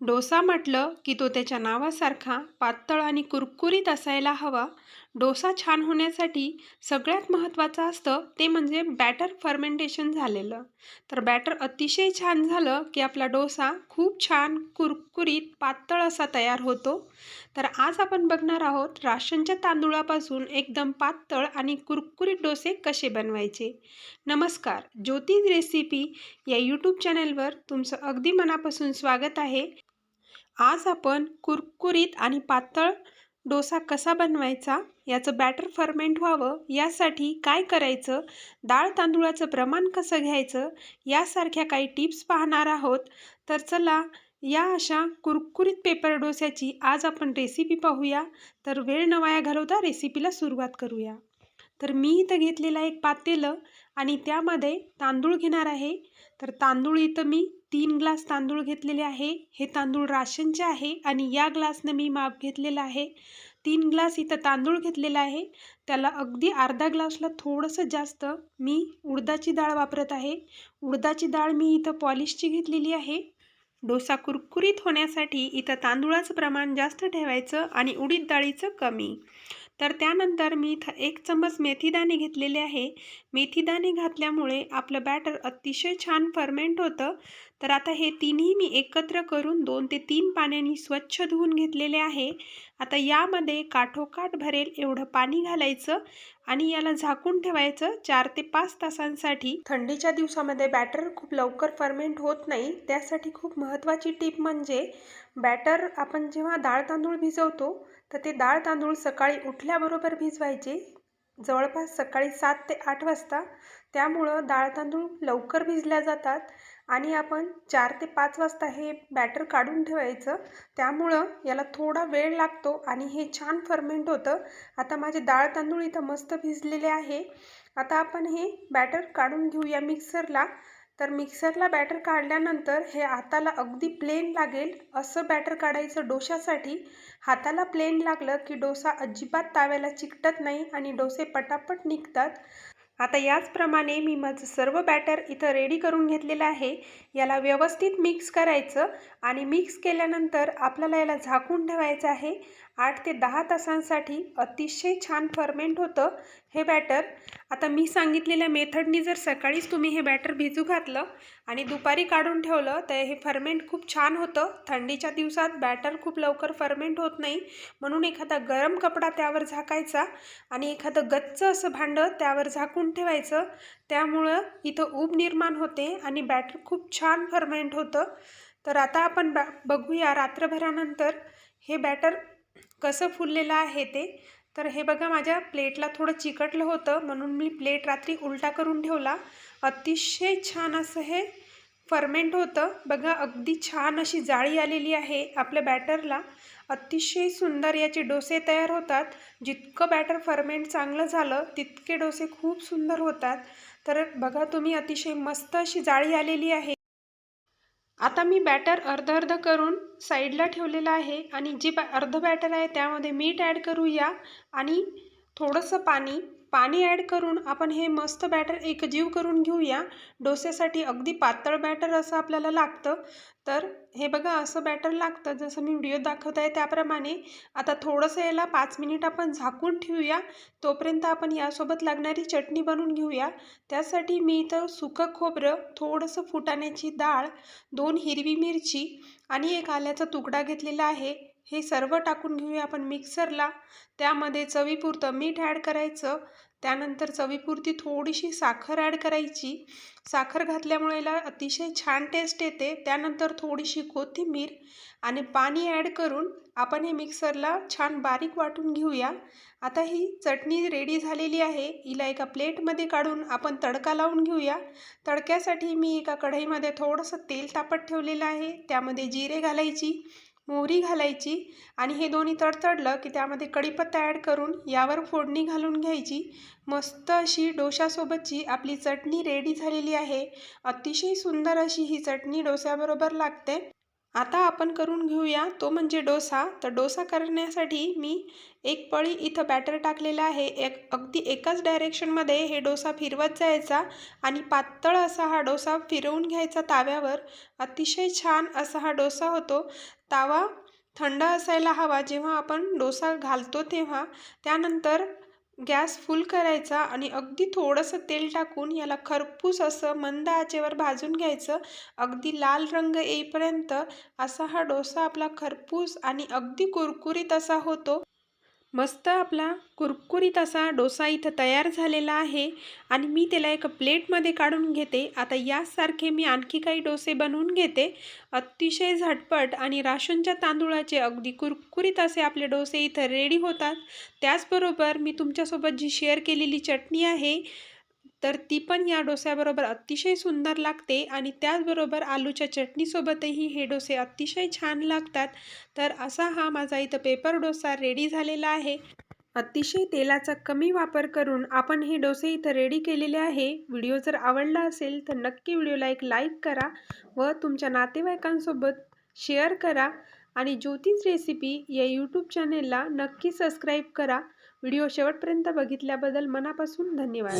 डोसा म्हटलं की तो त्याच्या नावासारखा पातळ आणि कुरकुरीत असायला हवा. डोसा छान होण्यासाठी सगळ्यात महत्त्वाचं असतं ते म्हणजे बॅटर फर्मेंटेशन झालेलं. तर बॅटर अतिशय छान झालं की आपला डोसा खूप छान कुरकुरीत पातळ असा तयार होतो. तर आज आपण बघणार आहोत राशनच्या तांदूळापासून एकदम पातळ आणि कुरकुरीत डोसे कसे बनवायचे. नमस्कार ज्योतिष रेसिपी या यूट्यूब चॅनलवर तुमचं अगदी मनापासून स्वागत आहे. आज आपण कुरकुरीत आणि पातळ डोसा कसा बनवायचा याचं बॅटर फर्मेंट व्हावं यासाठी काय करायचं डाळ तांदूळाचं प्रमाण कसं घ्यायचं यासारख्या काही टिप्स पाहणार आहोत. तर चला या अशा कुरकुरीत पेपर डोस्याची आज आपण रेसिपी पाहूया. तर वेळ न वाया घालवता रेसिपीला सुरुवात करूया. तर मी इथं घेतलेला एक पातेलं आणि त्यामध्ये तांदूळ घेणार आहे. तर तांदूळ इथं मी तीन ग्लास तांदूळ घेतलेले आहे. हे तांदूळ राशनचे आहे आणि या ग्लासनं मी माप घेतलेलं आहे. तीन ग्लास इथं तांदूळ घेतलेला आहे. त्याला अगदी अर्धा ग्लासला थोडंसं जास्त मी उडदाची डाळ वापरत आहे. उडदाची डाळ मी इथं पॉलिशची घेतलेली आहे. डोसा कुरकुरीत होण्यासाठी इथं तांदूळाचं प्रमाण जास्त ठेवायचं आणि उडीद डाळीचं कमी. तर त्यानंतर मी इथं एक चम्मच मेथीदाणे घेतलेले आहे. मेथीदाणे घातल्यामुळे आपलं बॅटर अतिशय छान फर्मेंट होतं. तर आता हे तिन्ही मी एकत्र करून दोन ते तीन पाण्याने स्वच्छ धुवून घेतलेले आहे. आता यामध्ये काठोकाठ भरेल एवढं पाणी घालायचं आणि याला झाकून ठेवायचं चार ते पाच तासांसाठी. थंडीच्या दिवसामध्ये बॅटर खूप लवकर फर्मेंट होत नाही. त्यासाठी खूप महत्त्वाची टीप म्हणजे बॅटर आपण जेव्हा डाळ तांदूळ भिजवतो तर ते डाळ तांदूळ सकाळी उठल्याबरोबर भिजवायचे. जवळपास सकाळी सात ते आठ वाजता. त्यामुळं डाळ तांदूळ लवकर भिजल्या जातात. आणि आपण चार ते पाच वाजता हे बॅटर काढून ठेवायचं. त्यामुळं याला थोडा वेळ लागतो आणि हे छान फर्मेंट होतं. आता माझे डाळ तांदूळ इथं मस्त भिजलेले आहे. आता आपण हे बॅटर काढून घेऊया मिक्सरला तर मिक्सरला बॅटर काढल्यानंतर हे हाताला अगदी प्लेन लागेल. असं बॅटर काढायचं डोशासाठी. हाताला प्लेन लागलं की डोसा अजिबात ताव्याला चिकटत नाही आणि डोसे पटापट निघतात. आता याचप्रमाणे मी माझं सर्व बॅटर इथं रेडी करून घेतलेलं आहे. याला व्यवस्थित मिक्स करायचं आणि मिक्स केल्यानंतर आपल्याला याला झाकून ठेवायचं आहे. आठ ते दहा तासांसाठी अतिशय छान फर्मेंट होतं हे बॅटर आता मी सांगितलेल्या मेथडनी जर सकाळीच तुम्ही हे बॅटर भिजू घातलं आणि दुपारी काढून ठेवलं तर हे फर्मेंट खूप छान होतं. थंडीच्या दिवसात बॅटर खूप लवकर फर्मेंट होत नाही. म्हणून एखादा गरम कपडा त्यावर झाकायचा आणि एखादं गच्च असं भांडं त्यावर झाकून ठेवायचं. त्यामुळं इथं ऊब निर्माण होते आणि बॅटर खूप छान फर्मेंट होतं. तर आता आपण बॅ बघूया रात्रभरानंतर हे बॅटर कसं फुललेलं आहे ते. तर हे बघा माझ्या प्लेटला थोडं चिकटलं होतं म्हणून मी प्लेट रात्री उलटा करून ठेवला. अतिशय छान असं हे फर्मेंट होतं. बघा अगदी छान अशी जाळी आलेली आहे आपल्या बॅटरला. अतिशय सुंदर याचे डोसे तयार होतात. जितकं बॅटर फर्मेंट चांगलं झालं तितके डोसे खूप सुंदर होतात. तर बघा तुम्ही अतिशय मस्त अशी जाळी आलेली आहे. आता मी बॅटर अर्ध अर्ध करून साईडला ठेवलेलं आहे आणि जे बॅ अर्ध बॅटर आहे त्यामध्ये मीठ ॲड करूया आणि थोडंसं पाणी पाणी ॲड करून आपण हे मस्त बॅटर एकजीव करून घेऊया. डोस्यासाठी अगदी पातळ बॅटर असं आपल्याला लागतं. तर हे बघा असं बॅटर लागतं. जसं मी व्हिडिओ दाखवत आहे त्याप्रमाणे आता थोडंसं याला पाच मिनिट आपण झाकून ठेवूया. तोपर्यंत आपण यासोबत लागणारी चटणी बनवून घेऊया. त्यासाठी मी इथं सुकं खोबरं थोडंसं फुटाण्याची डाळ दोन हिरवी मिरची आणि एक आल्याचा तुकडा घेतलेला आहे. हे सर्व टाकून घेऊया आपण मिक्सरला. त्यामध्ये चवीपुरतं मीठ ॲड करायचं. त्यानंतर चवीपुरती थोडीशी साखर ॲड करायची. साखर घातल्यामुळे याला अतिशय छान टेस्ट येते. त्यानंतर थोडीशी कोथिंबीर आणि पाणी ॲड करून आपण हे मिक्सरला छान बारीक वाटून घेऊया. आता ही चटणी रेडी झालेली आहे. हिला एका प्लेटमध्ये काढून आपण तडका लावून घेऊया. तडक्यासाठी मी एका कढईमध्ये थोडंसं तेल तापत ठेवलेलं आहे. त्यामध्ये जिरे घालायची. मोहरी घालायची आणि हे दोन्ही तडतडलं की त्यामध्ये कढीपत्ता ॲड करून यावर फोडणी घालून घ्यायची. मस्त अशी डोशासोबतची आपली चटणी रेडी झालेली आहे. अतिशय सुंदर अशी ही चटणी डोस्याबरोबर लागते. आता आपण करून घेऊया. तो म्हणजे डोसा. तर डोसा करण्यासाठी मी एक पळी इथं बॅटर टाकलेलं आहे. एक अगदी एकाच डायरेक्शनमध्ये हे डोसा फिरवत जायचा आणि पातळ असा हा डोसा फिरवून घ्यायचा ताव्यावर. अतिशय छान असा हा डोसा होतो. तावा थंड असायला हवा जेव्हा आपण डोसा घालतो तेव्हा. त्यानंतर गॅस फुल करायचा आणि अगदी थोडंसं तेल टाकून याला खरपूस असं मंद आचेवर भाजून घ्यायचं. अगदी लाल रंग येईपर्यंत असा हा डोसा आपला खरपूस आणि अगदी कुरकुरीत असा होतो. मस्त आपला कुरकुरीत असा डोसा इथं तयार झालेला आहे. आणि मी त्याला एका प्लेटमध्ये काढून घेते. आता यासारखे मी आणखी काही डोसे बनवून घेते. अतिशय झटपट आणि राशनच्या तांदूळाचे अगदी कुरकुरीत असे आपले डोसे इथं रेडी होतात. त्याचबरोबर मी तुमच्यासोबत जी शेअर केलेली चटणी आहे तर ती पण या डोस्याबरोबर अतिशय सुंदर लागते आणि त्याचबरोबर आलूच्या चटणीसोबतही हे डोसे अतिशय छान लागतात. तर असा हा माझा इथं पेपर डोसा रेडी झालेला आहे. अतिशय तेलाचा कमी वापर करून आपण हे डोसे इथं रेडी केलेले आहे. व्हिडिओ जर आवडला असेल तर नक्की व्हिडिओला एक लाईक करा व तुमच्या नातेवाईकांसोबत शेअर करा आणि ज्योतिष रेसिपी या यूट्यूब चॅनेलला नक्की सबस्क्राईब करा. व्हिडिओ शेवटपर्यंत बघितल्याबद्दल मनापासून धन्यवाद.